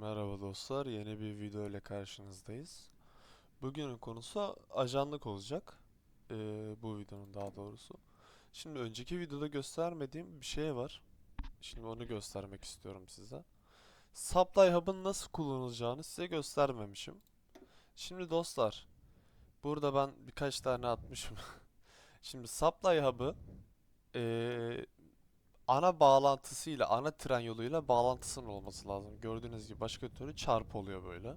Merhaba dostlar, yeni bir video ile karşınızdayız. Bugünün konusu ajanlık olacak. Ee, bu videonun daha doğrusu. Şimdi önceki videoda göstermediğim bir şey var. Şimdi onu göstermek istiyorum size. Supply Hub'ın nasıl kullanılacağını size göstermemişim. Şimdi dostlar, burada ben birkaç tane atmışım. Şimdi Supply Hub'ı ee, ana bağlantısıyla, ana tren yoluyla bağlantısının olması lazım. Gördüğünüz gibi başka türlü çarp oluyor böyle.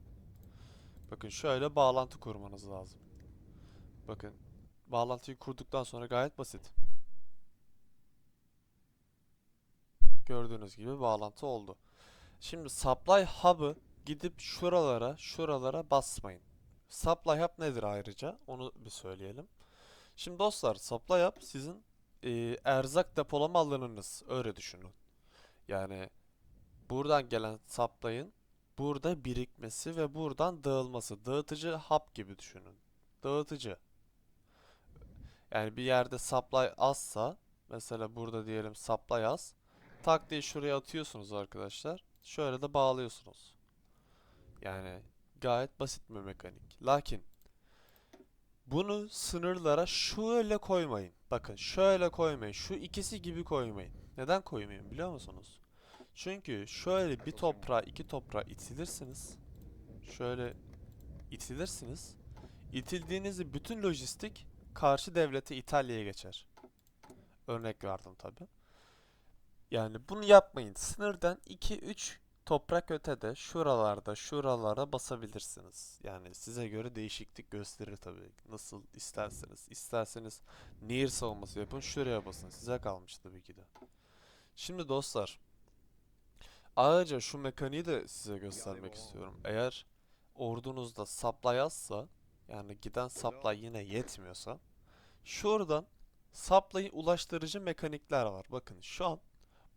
Bakın şöyle bağlantı kurmanız lazım. Bakın bağlantıyı kurduktan sonra gayet basit. Gördüğünüz gibi bağlantı oldu. Şimdi supply hub'ı gidip şuralara, şuralara basmayın. Supply hub nedir ayrıca? Onu bir söyleyelim. Şimdi dostlar supply hub sizin e, erzak depolama alanınız. Öyle düşünün. Yani buradan gelen supply'ın burada birikmesi ve buradan dağılması. Dağıtıcı hub gibi düşünün. Dağıtıcı. Yani bir yerde supply azsa mesela burada diyelim supply az. Tak diye şuraya atıyorsunuz arkadaşlar. Şöyle de bağlıyorsunuz. Yani gayet basit bir mekanik. Lakin bunu sınırlara şöyle koymayın. Bakın şöyle koymayın. Şu ikisi gibi koymayın. Neden koymayın biliyor musunuz? Çünkü şöyle bir toprağa iki toprağa itilirsiniz. Şöyle itilirsiniz. İtildiğinizde bütün lojistik karşı devlete İtalya'ya geçer. Örnek verdim tabi. Yani bunu yapmayın. Sınırdan 2-3 toprak ötede şuralarda şuralara basabilirsiniz. Yani size göre değişiklik gösterir tabii. Nasıl isterseniz. İsterseniz nehir savunması yapın şuraya basın. Size kalmış tabii ki de. Şimdi dostlar ayrıca şu mekaniği de size göstermek istiyorum. Eğer ordunuzda supply azsa yani giden supply yine yetmiyorsa şuradan supply'ı ulaştırıcı mekanikler var. Bakın şu an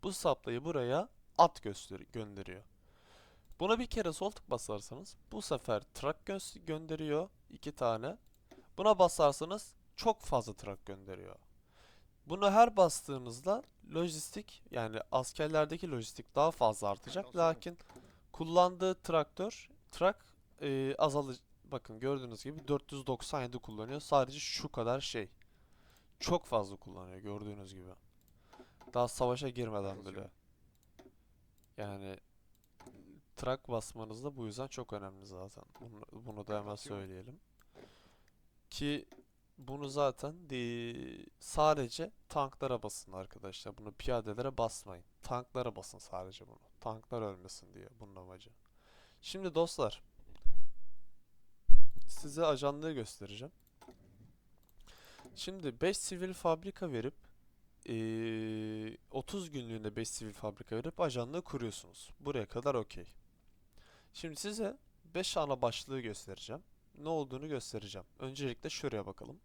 bu supply'ı buraya at göster gönderiyor. Buna bir kere sol tık basarsanız bu sefer truck gö- gönderiyor iki tane. Buna basarsanız çok fazla truck gönderiyor. Bunu her bastığınızda lojistik yani askerlerdeki lojistik daha fazla artacak. Lakin kullandığı traktör truck e, azalı bakın gördüğünüz gibi 497 kullanıyor. Sadece şu kadar şey. Çok fazla kullanıyor gördüğünüz gibi. Daha savaşa girmeden bile. Yani trak basmanız da bu yüzden çok önemli zaten. Bunu, bunu da hemen söyleyelim. Ki bunu zaten de- sadece tanklara basın arkadaşlar. Bunu piyadelere basmayın. Tanklara basın sadece bunu. Tanklar ölmesin diye bunun amacı. Şimdi dostlar size ajanlığı göstereceğim. Şimdi 5 sivil fabrika verip eee, 30 günlüğüne 5 sivil fabrika verip ajanlığı kuruyorsunuz. Buraya kadar okey. Şimdi size 5 ana başlığı göstereceğim. Ne olduğunu göstereceğim. Öncelikle şuraya bakalım.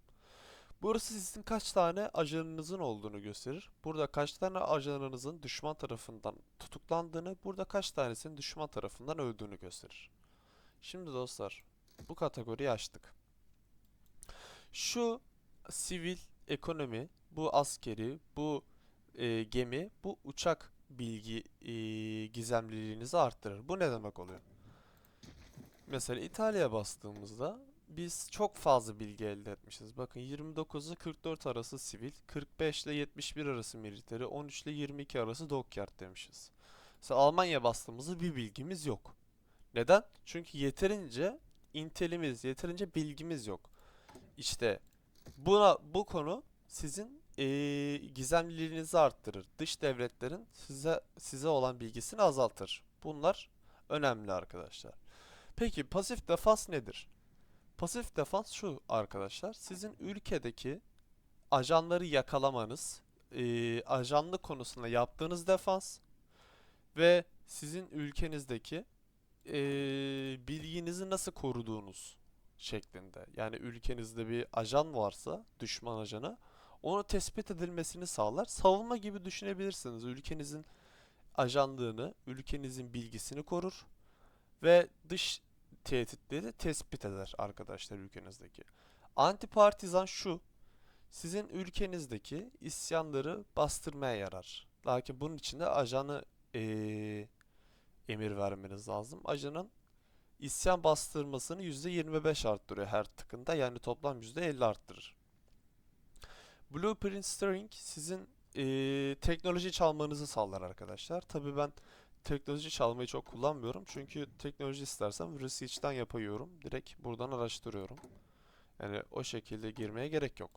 Burası sizin kaç tane ajanınızın olduğunu gösterir. Burada kaç tane ajanınızın düşman tarafından tutuklandığını, burada kaç tanesinin düşman tarafından öldüğünü gösterir. Şimdi dostlar, bu kategoriyi açtık. Şu sivil ekonomi, bu askeri, bu e, gemi, bu uçak bilgi e, gizemliliğinizi arttırır. Bu ne demek oluyor? Mesela İtalya'ya bastığımızda biz çok fazla bilgi elde etmişiz. Bakın 29 ile 44 arası sivil, 45 ile 71 arası militeri, 13 ile 22 arası dockyard demişiz. Mesela Almanya bastığımızda bir bilgimiz yok. Neden? Çünkü yeterince intelimiz, yeterince bilgimiz yok. İşte buna bu konu sizin eee gizemliliğinizi arttırır. Dış devletlerin size size olan bilgisini azaltır. Bunlar önemli arkadaşlar. Peki pasif defans nedir? Pasif defans şu arkadaşlar. Sizin ülkedeki ajanları yakalamanız, eee ajanlık konusunda yaptığınız defans ve sizin ülkenizdeki eee bilginizi nasıl koruduğunuz şeklinde. Yani ülkenizde bir ajan varsa, düşman ajanı, onu tespit edilmesini sağlar. Savunma gibi düşünebilirsiniz. Ülkenizin ajanlığını, ülkenizin bilgisini korur ve dış tehditleri tespit eder arkadaşlar ülkenizdeki. Antipartizan şu, sizin ülkenizdeki isyanları bastırmaya yarar. Lakin bunun için de ajanı eee, emir vermeniz lazım. Ajanın isyan bastırmasını %25 arttırıyor her tıkında. Yani toplam %50 arttırır. Blueprint Steering sizin eee, teknoloji çalmanızı sağlar arkadaşlar. Tabii ben teknoloji çalmayı çok kullanmıyorum. Çünkü teknoloji istersem research'ten yapıyorum. Direkt buradan araştırıyorum. Yani o şekilde girmeye gerek yok.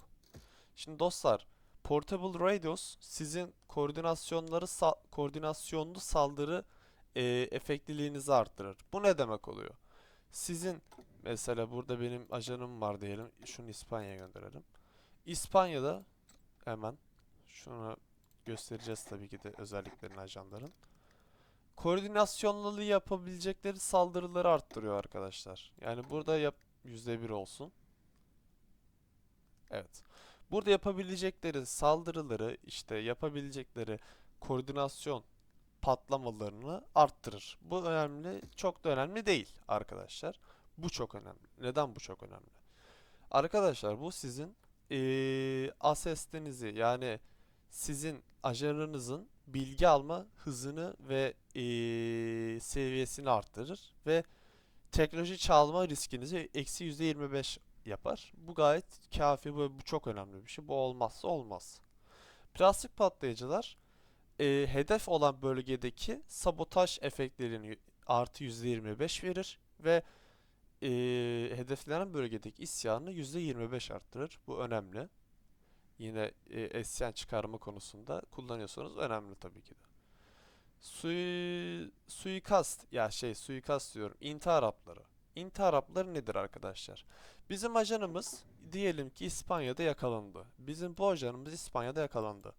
Şimdi dostlar, Portable Radios sizin koordinasyonları sa- koordinasyonlu saldırı eee efektiliğinizi arttırır. Bu ne demek oluyor? Sizin mesela burada benim ajanım var diyelim. Şunu İspanya'ya gönderelim. İspanya'da hemen şunu göstereceğiz tabii ki de özelliklerini ajanların. Koordinasyonlu yapabilecekleri saldırıları arttırıyor arkadaşlar. Yani burada yap %1 olsun. Evet. Burada yapabilecekleri saldırıları işte yapabilecekleri koordinasyon patlamalarını arttırır. Bu önemli, çok da önemli değil arkadaşlar. Bu çok önemli. Neden bu çok önemli? Arkadaşlar bu sizin eee assess'inizi yani sizin ajanınızın bilgi alma hızını ve eee, seviyesini arttırır ve teknoloji çalma riskinizi eksi %25 yapar. Bu gayet kafi, bu, bu çok önemli bir şey. Bu olmazsa olmaz. Plastik patlayıcılar e, hedef olan bölgedeki sabotaj efektlerini artı %25 verir ve e, hedeflenen bölgedeki isyanı %25 arttırır. Bu önemli. Yine e, isyan çıkarma konusunda kullanıyorsanız önemli tabii ki de. Sui, suikast ya şey suikast diyorum intihar hapları. İntihar hapları nedir arkadaşlar? Bizim ajanımız diyelim ki İspanya'da yakalandı. Bizim bu ajanımız İspanya'da yakalandı.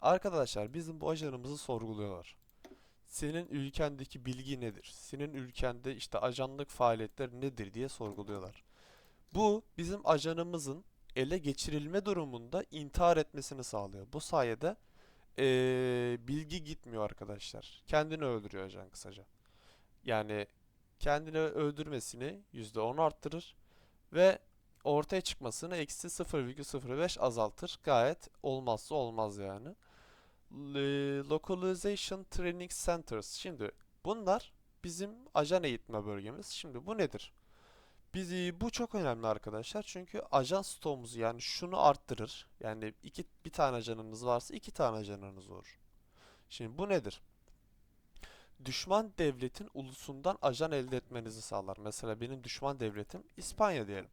Arkadaşlar bizim bu ajanımızı sorguluyorlar. Senin ülkendeki bilgi nedir? Senin ülkende işte ajanlık faaliyetler nedir diye sorguluyorlar. Bu bizim ajanımızın ele geçirilme durumunda intihar etmesini sağlıyor. Bu sayede eee, bilgi gitmiyor arkadaşlar. Kendini öldürüyor ajan kısaca. Yani kendini öldürmesini %10 arttırır ve ortaya çıkmasını eksi 0,05 azaltır. Gayet olmazsa olmaz yani. Localization Training Centers. Şimdi bunlar bizim ajan eğitme bölgemiz. Şimdi bu nedir? Biz, bu çok önemli arkadaşlar. Çünkü ajan stoğumuzu yani şunu arttırır. Yani iki, bir tane ajanınız varsa iki tane ajanınız olur. Şimdi bu nedir? Düşman devletin ulusundan ajan elde etmenizi sağlar. Mesela benim düşman devletim İspanya diyelim.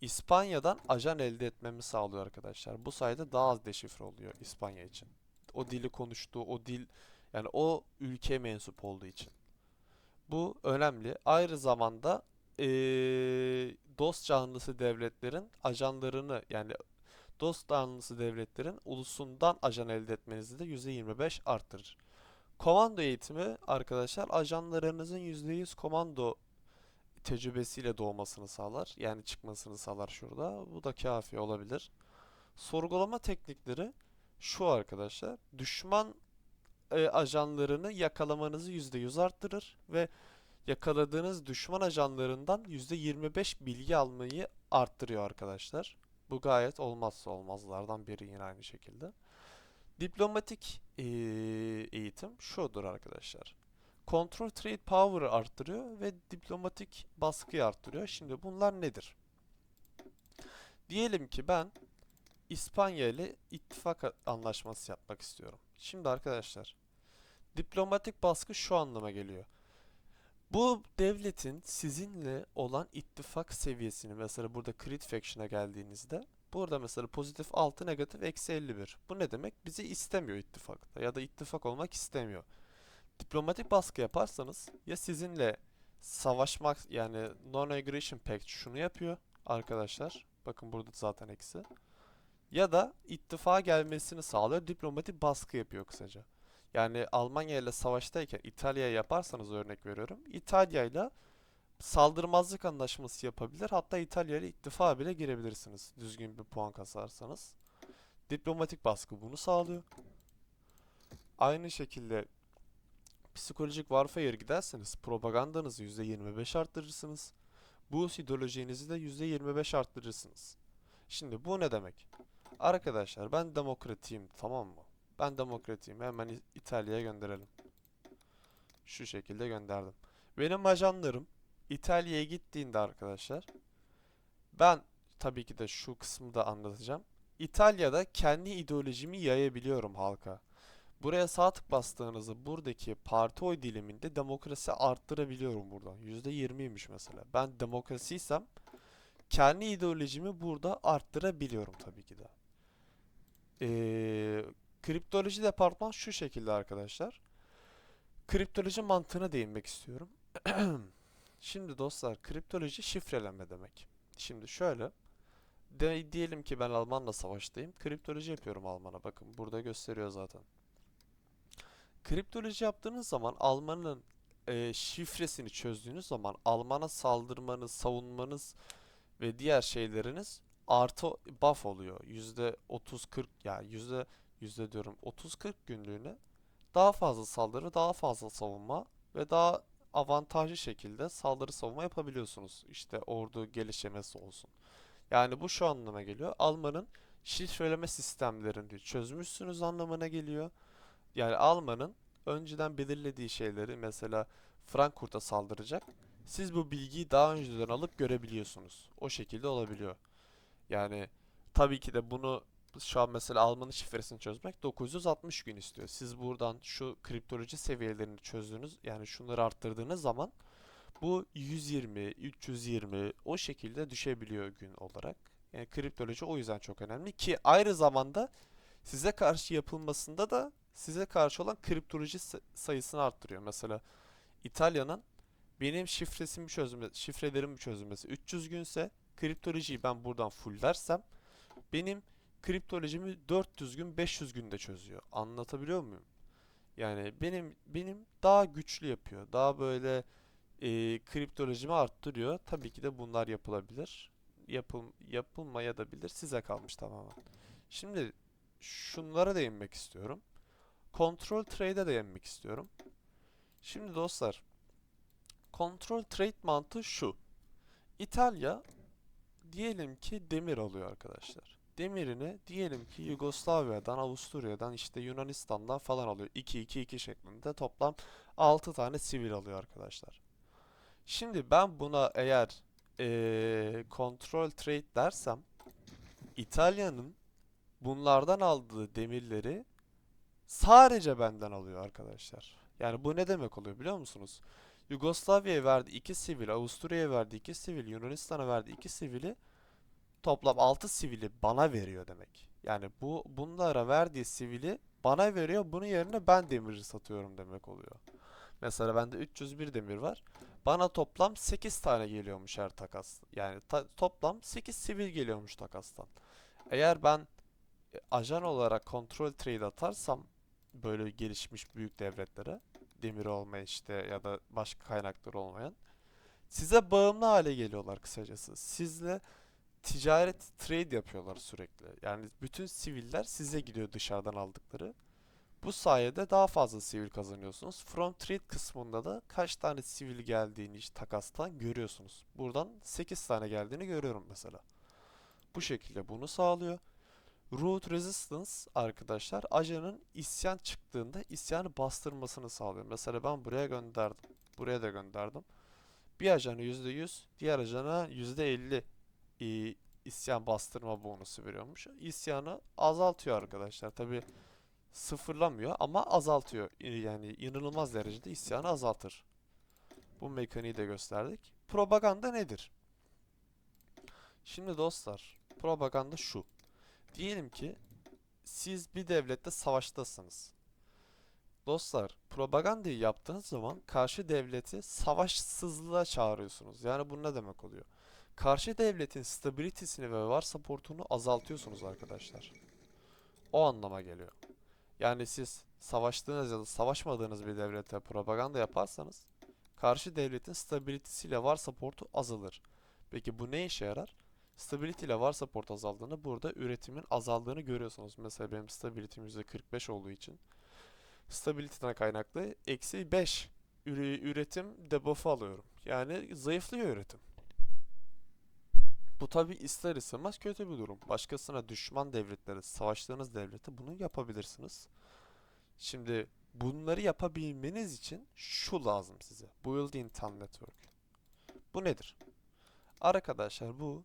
İspanya'dan ajan elde etmemi sağlıyor arkadaşlar. Bu sayede daha az deşifre oluyor İspanya için. O dili konuştuğu, o dil yani o ülkeye mensup olduğu için. Bu önemli. Ayrı zamanda eee, dost canlısı devletlerin ajanlarını yani dost canlısı devletlerin ulusundan ajan elde etmenizi de %25 arttırır. Komando eğitimi arkadaşlar ajanlarınızın %100 komando tecrübesiyle doğmasını sağlar. Yani çıkmasını sağlar şurada. Bu da kafi olabilir. Sorgulama teknikleri şu arkadaşlar. Düşman e, ajanlarını yakalamanızı %100 arttırır ve yakaladığınız düşman ajanlarından %25 bilgi almayı arttırıyor arkadaşlar. Bu gayet olmazsa olmazlardan biri yine aynı şekilde. Diplomatik e, eğitim şudur arkadaşlar. Control Trade Power'ı arttırıyor ve diplomatik baskıyı arttırıyor. Şimdi bunlar nedir? Diyelim ki ben İspanya ile ittifak anlaşması yapmak istiyorum. Şimdi arkadaşlar, diplomatik baskı şu anlama geliyor. Bu devletin sizinle olan ittifak seviyesini mesela burada Crit Faction'a geldiğinizde burada mesela pozitif 6 negatif eksi 51. Bu ne demek? Bizi istemiyor ittifakta ya da ittifak olmak istemiyor. Diplomatik baskı yaparsanız ya sizinle savaşmak yani Non-Aggression Pact şunu yapıyor arkadaşlar. Bakın burada zaten eksi. Ya da ittifağa gelmesini sağlıyor. Diplomatik baskı yapıyor kısaca. Yani Almanya ile savaştayken İtalya'ya yaparsanız örnek veriyorum. İtalya ile saldırmazlık anlaşması yapabilir. Hatta İtalya ile ittifa bile girebilirsiniz. Düzgün bir puan kasarsanız. Diplomatik baskı bunu sağlıyor. Aynı şekilde psikolojik warfare giderseniz propagandanızı %25 arttırırsınız. Bu ideolojinizi de %25 arttırırsınız. Şimdi bu ne demek? Arkadaşlar ben demokratiyim tamam mı? Ben demokratiyim. Hemen İtalya'ya gönderelim. Şu şekilde gönderdim. Benim ajanlarım İtalya'ya gittiğinde arkadaşlar ben tabii ki de şu kısmı da anlatacağım. İtalya'da kendi ideolojimi yayabiliyorum halka. Buraya sağ tık bastığınızda buradaki parti oy diliminde demokrasi arttırabiliyorum buradan. %20'ymiş mesela. Ben demokrasiysem kendi ideolojimi burada arttırabiliyorum tabii ki de. Ee, kriptoloji departman şu şekilde arkadaşlar. Kriptoloji mantığına değinmek istiyorum. Şimdi dostlar kriptoloji şifreleme demek. Şimdi şöyle. De, diyelim ki ben Almanla savaştayım. Kriptoloji yapıyorum Alman'a. Bakın burada gösteriyor zaten. Kriptoloji yaptığınız zaman Alman'ın e, şifresini çözdüğünüz zaman Alman'a saldırmanız, savunmanız ve diğer şeyleriniz artı buff oluyor. Yüzde 30-40 ya yüzde yüzde diyorum 30-40 günlüğüne daha fazla saldırı, daha fazla savunma ve daha avantajlı şekilde saldırı savunma yapabiliyorsunuz. İşte ordu gelişemesi olsun. Yani bu şu anlama geliyor. Alman'ın şifreleme sistemlerini çözmüşsünüz anlamına geliyor. Yani Alman'ın önceden belirlediği şeyleri mesela Frankfurt'a saldıracak. Siz bu bilgiyi daha önceden alıp görebiliyorsunuz. O şekilde olabiliyor. Yani tabii ki de bunu şu an mesela Alman'ın şifresini çözmek 960 gün istiyor. Siz buradan şu kriptoloji seviyelerini çözdüğünüz yani şunları arttırdığınız zaman bu 120, 320 o şekilde düşebiliyor gün olarak. Yani kriptoloji o yüzden çok önemli ki aynı zamanda size karşı yapılmasında da size karşı olan kriptoloji sa- sayısını arttırıyor. Mesela İtalya'nın benim şifresimi çözme, şifrelerimi çözülmesi 300 günse kriptolojiyi ben buradan fulllersem benim kriptolojimi 400 gün 500 günde çözüyor. Anlatabiliyor muyum? Yani benim benim daha güçlü yapıyor. Daha böyle e, kriptolojimi arttırıyor. Tabii ki de bunlar yapılabilir. Yapıl, yapılmaya da bilir. Size kalmış tamamen. Şimdi şunlara değinmek istiyorum. Control trade'e değinmek istiyorum. Şimdi dostlar, control trade mantığı şu. İtalya diyelim ki demir alıyor arkadaşlar. Demirini diyelim ki Yugoslavya'dan, Avusturya'dan, işte Yunanistan'dan falan alıyor. 2-2-2 şeklinde toplam 6 tane sivil alıyor arkadaşlar. Şimdi ben buna eğer eee control trade dersem İtalya'nın bunlardan aldığı demirleri sadece benden alıyor arkadaşlar. Yani bu ne demek oluyor biliyor musunuz? Yugoslavya'ya verdi 2 sivil, Avusturya'ya verdi 2 sivil, Yunanistan'a verdi 2 sivili toplam 6 sivili bana veriyor demek. Yani bu bunlara verdiği sivili bana veriyor. Bunun yerine ben demiri satıyorum demek oluyor. Mesela bende 301 demir var. Bana toplam 8 tane geliyormuş her takas. Yani ta- toplam 8 sivil geliyormuş takastan. Eğer ben e, ajan olarak kontrol trade atarsam böyle gelişmiş büyük devletlere demiri olmayan işte ya da başka kaynakları olmayan size bağımlı hale geliyorlar kısacası. Sizle ticaret trade yapıyorlar sürekli. Yani bütün siviller size gidiyor dışarıdan aldıkları. Bu sayede daha fazla sivil kazanıyorsunuz. From trade kısmında da kaç tane sivil geldiğini işte takastan görüyorsunuz. Buradan 8 tane geldiğini görüyorum mesela. Bu şekilde bunu sağlıyor. Root Resistance arkadaşlar ajanın isyan çıktığında isyanı bastırmasını sağlıyor. Mesela ben buraya gönderdim. Buraya da gönderdim. Bir ajana %100, diğer ajana %50 e, isyan bastırma bonusu veriyormuş. İsyanı azaltıyor arkadaşlar. Tabi sıfırlamıyor ama azaltıyor. E, Yani inanılmaz derecede isyanı azaltır. Bu mekaniği de gösterdik. Propaganda nedir? Şimdi dostlar, propaganda şu. Diyelim ki siz bir devlette savaştasınız. Dostlar, propagandayı yaptığınız zaman karşı devleti savaşsızlığa çağırıyorsunuz. Yani bu ne demek oluyor? Karşı devletin stabilitesini ve var supportunu azaltıyorsunuz arkadaşlar. O anlama geliyor. Yani siz savaştığınız ya da savaşmadığınız bir devlete propaganda yaparsanız karşı devletin stabilitesiyle var supportu azalır. Peki bu ne işe yarar? Stability ile var support azaldığında burada üretimin azaldığını görüyorsunuz. Mesela benim stability'm %45 olduğu için stability'den kaynaklı eksi 5 üre- üretim debuff'ı alıyorum. Yani zayıflıyor üretim. Bu tabi ister istemez kötü bir durum. Başkasına düşman devletlere, savaştığınız devlete bunu yapabilirsiniz. Şimdi bunları yapabilmeniz için şu lazım size. Build Intel Network. Bu nedir? Arkadaşlar bu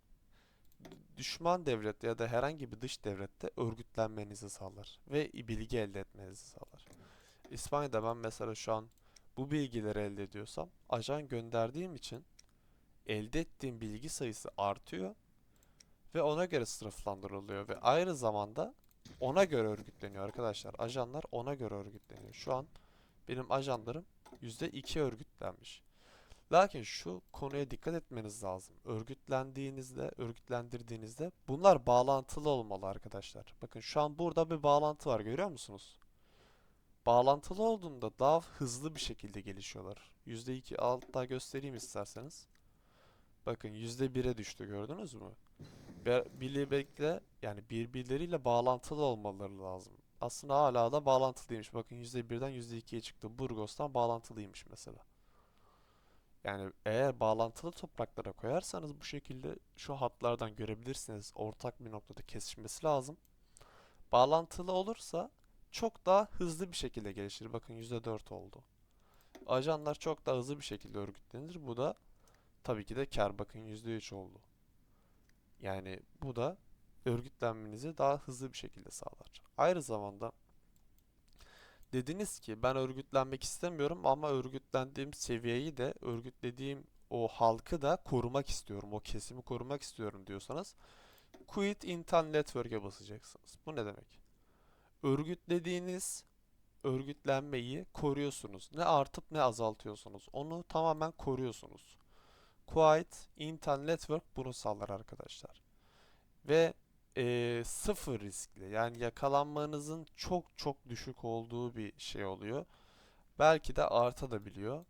düşman devlette ya da herhangi bir dış devlette örgütlenmenizi sağlar ve bilgi elde etmenizi sağlar. İspanya'da ben mesela şu an bu bilgileri elde ediyorsam ajan gönderdiğim için elde ettiğim bilgi sayısı artıyor ve ona göre sınıflandırılıyor ve aynı zamanda ona göre örgütleniyor arkadaşlar. Ajanlar ona göre örgütleniyor. Şu an benim ajanlarım %2 örgütlenmiş. Lakin şu konuya dikkat etmeniz lazım. Örgütlendiğinizde, örgütlendirdiğinizde bunlar bağlantılı olmalı arkadaşlar. Bakın şu an burada bir bağlantı var görüyor musunuz? Bağlantılı olduğunda daha hızlı bir şekilde gelişiyorlar. %2 altta göstereyim isterseniz. Bakın %1'e düştü gördünüz mü? Birlikte yani birbirleriyle bağlantılı olmaları lazım. Aslında hala da bağlantılıymış. Bakın %1'den %2'ye çıktı. Burgos'tan bağlantılıymış mesela. Yani eğer bağlantılı topraklara koyarsanız bu şekilde şu hatlardan görebilirsiniz. Ortak bir noktada kesişmesi lazım. Bağlantılı olursa çok daha hızlı bir şekilde gelişir. Bakın %4 oldu. Ajanlar çok daha hızlı bir şekilde örgütlenir. Bu da tabii ki de kar. Bakın %3 oldu. Yani bu da örgütlenmenizi daha hızlı bir şekilde sağlar. Aynı zamanda dediniz ki ben örgütlenmek istemiyorum ama örgütlendiğim seviyeyi de örgütlediğim o halkı da korumak istiyorum. O kesimi korumak istiyorum diyorsanız Quit Intel Network'e basacaksınız. Bu ne demek? Örgütlediğiniz örgütlenmeyi koruyorsunuz. Ne artıp ne azaltıyorsunuz. Onu tamamen koruyorsunuz. Quiet Intel Network bunu sağlar arkadaşlar. Ve eee, sıfır riskli yani yakalanmanızın çok çok düşük olduğu bir şey oluyor. Belki de artabiliyor.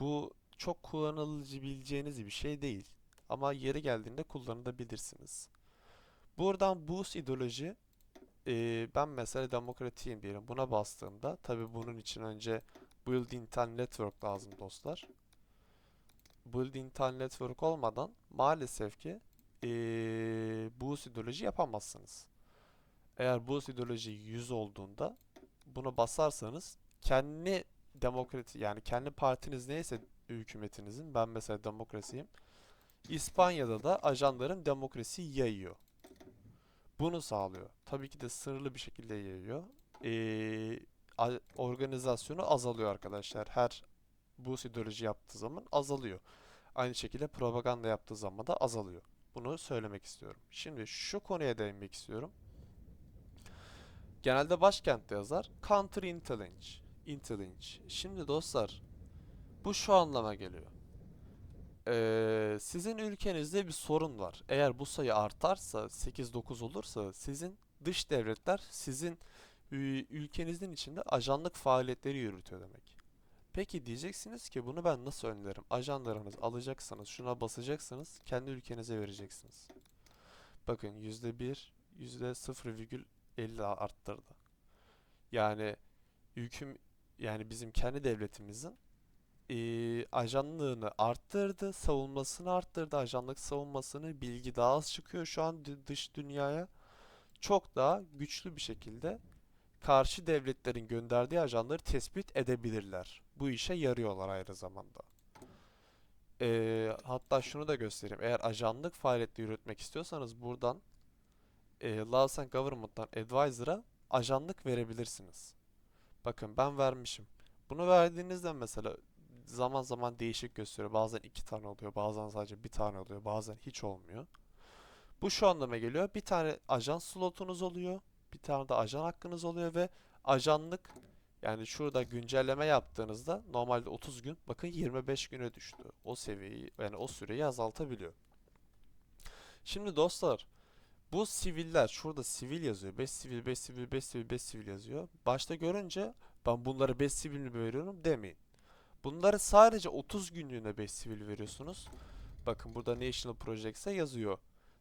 Bu çok kullanılabileceğiniz bir şey değil. Ama yeri geldiğinde kullanabilirsiniz. Buradan boost ideoloji eee, ben mesela demokratiyim diyelim. Buna bastığımda tabi bunun için önce build Intel Network lazım dostlar. Build Intel Network olmadan maalesef ki eee boost ideoloji yapamazsınız. Eğer boost ideoloji 100 olduğunda bunu basarsanız kendi demokrati yani kendi partiniz neyse hükümetinizin ben mesela demokrasiyim. İspanya'da da ajanların demokrasiyi yayıyor. Bunu sağlıyor. Tabii ki de sınırlı bir şekilde yayıyor. Ee, organizasyonu azalıyor arkadaşlar. Her bu ideoloji yaptığı zaman azalıyor. Aynı şekilde propaganda yaptığı zaman da azalıyor. Bunu söylemek istiyorum. Şimdi şu konuya değinmek istiyorum. Genelde başkentte yazar. Counter intelligence. Intelligence. Şimdi dostlar bu şu anlama geliyor. Ee, sizin ülkenizde bir sorun var. Eğer bu sayı artarsa 8-9 olursa sizin dış devletler sizin ülkenizin içinde ajanlık faaliyetleri yürütüyor demek. Peki diyeceksiniz ki bunu ben nasıl önlerim? Ajanlarınız alacaksınız, şuna basacaksınız, kendi ülkenize vereceksiniz. Bakın %1, %0,50 arttırdı. Yani hüküm yani bizim kendi devletimizin eee, ajanlığını arttırdı, savunmasını arttırdı, ajanlık savunmasını, bilgi daha az çıkıyor şu an dış dünyaya. Çok daha güçlü bir şekilde karşı devletlerin gönderdiği ajanları tespit edebilirler. Bu işe yarıyorlar aynı zamanda. Eee, hatta şunu da göstereyim. Eğer ajanlık faaliyeti yürütmek istiyorsanız buradan eee Laos and Government'tan Advisor'a ajanlık verebilirsiniz. Bakın ben vermişim. Bunu verdiğinizde mesela zaman zaman değişik gösteriyor. Bazen iki tane oluyor, bazen sadece bir tane oluyor, bazen hiç olmuyor. Bu şu anlama geliyor. Bir tane ajan slotunuz oluyor. Bir tane de ajan hakkınız oluyor ve ajanlık yani şurada güncelleme yaptığınızda normalde 30 gün bakın 25 güne düştü. O seviyeyi yani o süreyi azaltabiliyor. Şimdi dostlar bu siviller şurada sivil yazıyor. 5 sivil, 5 sivil, 5 sivil, 5 sivil yazıyor. Başta görünce ben bunları 5 sivil mi veriyorum demeyin. Bunları sadece 30 günlüğüne 5 sivil veriyorsunuz. Bakın burada National Projects'e yazıyor.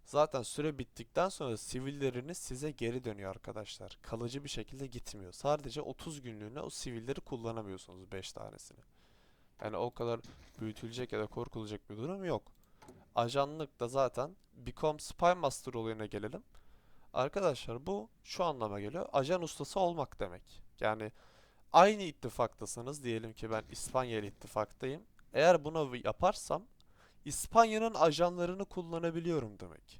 Zaten süre bittikten sonra sivilleriniz size geri dönüyor arkadaşlar. Kalıcı bir şekilde gitmiyor. Sadece 30 günlüğüne o sivilleri kullanamıyorsunuz 5 tanesini. Yani o kadar büyütülecek ya da korkulacak bir durum yok. Ajanlık da zaten Become Spy Master olayına gelelim. Arkadaşlar bu şu anlama geliyor. Ajan ustası olmak demek. Yani Aynı ittifaktasınız. Diyelim ki ben İspanya ile ittifaktayım. Eğer bunu yaparsam İspanya'nın ajanlarını kullanabiliyorum demek.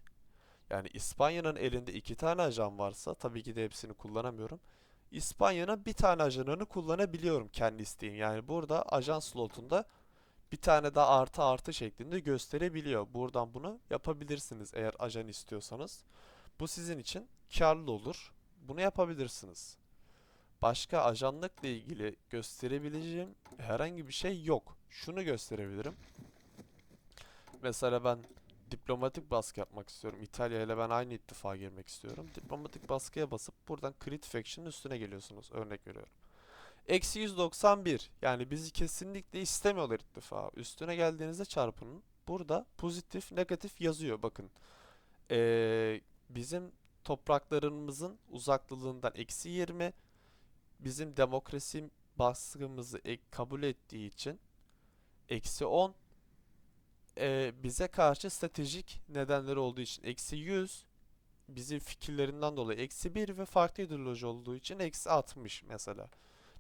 Yani İspanya'nın elinde iki tane ajan varsa tabii ki de hepsini kullanamıyorum. İspanya'nın bir tane ajanını kullanabiliyorum kendi isteğim. Yani burada ajan slotunda bir tane daha artı artı şeklinde gösterebiliyor. Buradan bunu yapabilirsiniz eğer ajan istiyorsanız. Bu sizin için karlı olur. Bunu yapabilirsiniz. Başka ajanlıkla ilgili gösterebileceğim herhangi bir şey yok. Şunu gösterebilirim. Mesela ben diplomatik baskı yapmak istiyorum. İtalya ile ben aynı ittifaqa girmek istiyorum. Diplomatik baskıya basıp buradan Crit Faction'ın üstüne geliyorsunuz. Örnek veriyorum. Eksi 191. Yani bizi kesinlikle istemiyorlar ittifağı. Üstüne geldiğinizde çarpının. Burada pozitif, negatif yazıyor. Bakın. Ee, bizim topraklarımızın uzaklığından eksi 20. Bizim demokrasi baskımızı ek- kabul ettiği için eksi 10 e, bize karşı stratejik nedenleri olduğu için eksi 100 bizim fikirlerinden dolayı eksi 1 ve farklı ideoloji olduğu için eksi 60 mesela.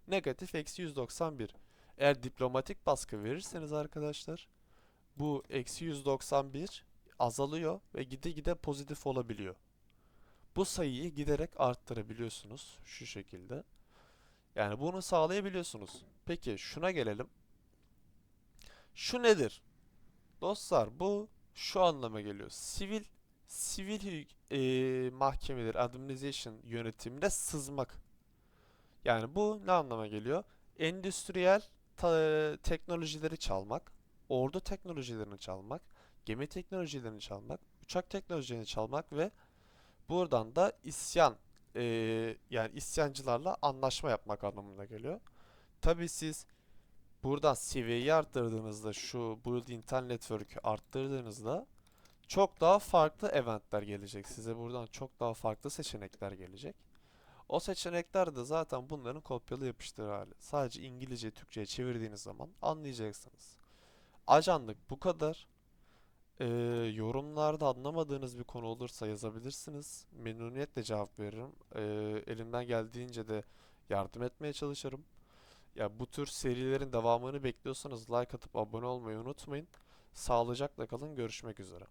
Negatif eksi 191. Eğer diplomatik baskı verirseniz arkadaşlar bu eksi 191 azalıyor ve gide gide pozitif olabiliyor. Bu sayıyı giderek arttırabiliyorsunuz şu şekilde. Yani bunu sağlayabiliyorsunuz. Peki şuna gelelim. Şu nedir? Dostlar bu şu anlama geliyor. Sivil sivil eee, mahkemeleri administration yönetimine sızmak. Yani bu ne anlama geliyor? Endüstriyel teknolojileri çalmak, ordu teknolojilerini çalmak, gemi teknolojilerini çalmak, uçak teknolojilerini çalmak ve buradan da isyan eee, yani isyancılarla anlaşma yapmak anlamına geliyor. Tabii siz buradan seviyeyi arttırdığınızda şu Build Intel Network'ü arttırdığınızda çok daha farklı eventler gelecek. Size buradan çok daha farklı seçenekler gelecek. O seçenekler de zaten bunların kopyalı yapıştır hali. Sadece İngilizce, Türkçe'ye çevirdiğiniz zaman anlayacaksınız. Ajanlık bu kadar. Ee, yorumlarda anlamadığınız bir konu olursa yazabilirsiniz. Memnuniyetle cevap veririm. Ee, elimden geldiğince de yardım etmeye çalışırım. Ya bu tür serilerin devamını bekliyorsanız like atıp abone olmayı unutmayın. Sağlıcakla kalın. Görüşmek üzere.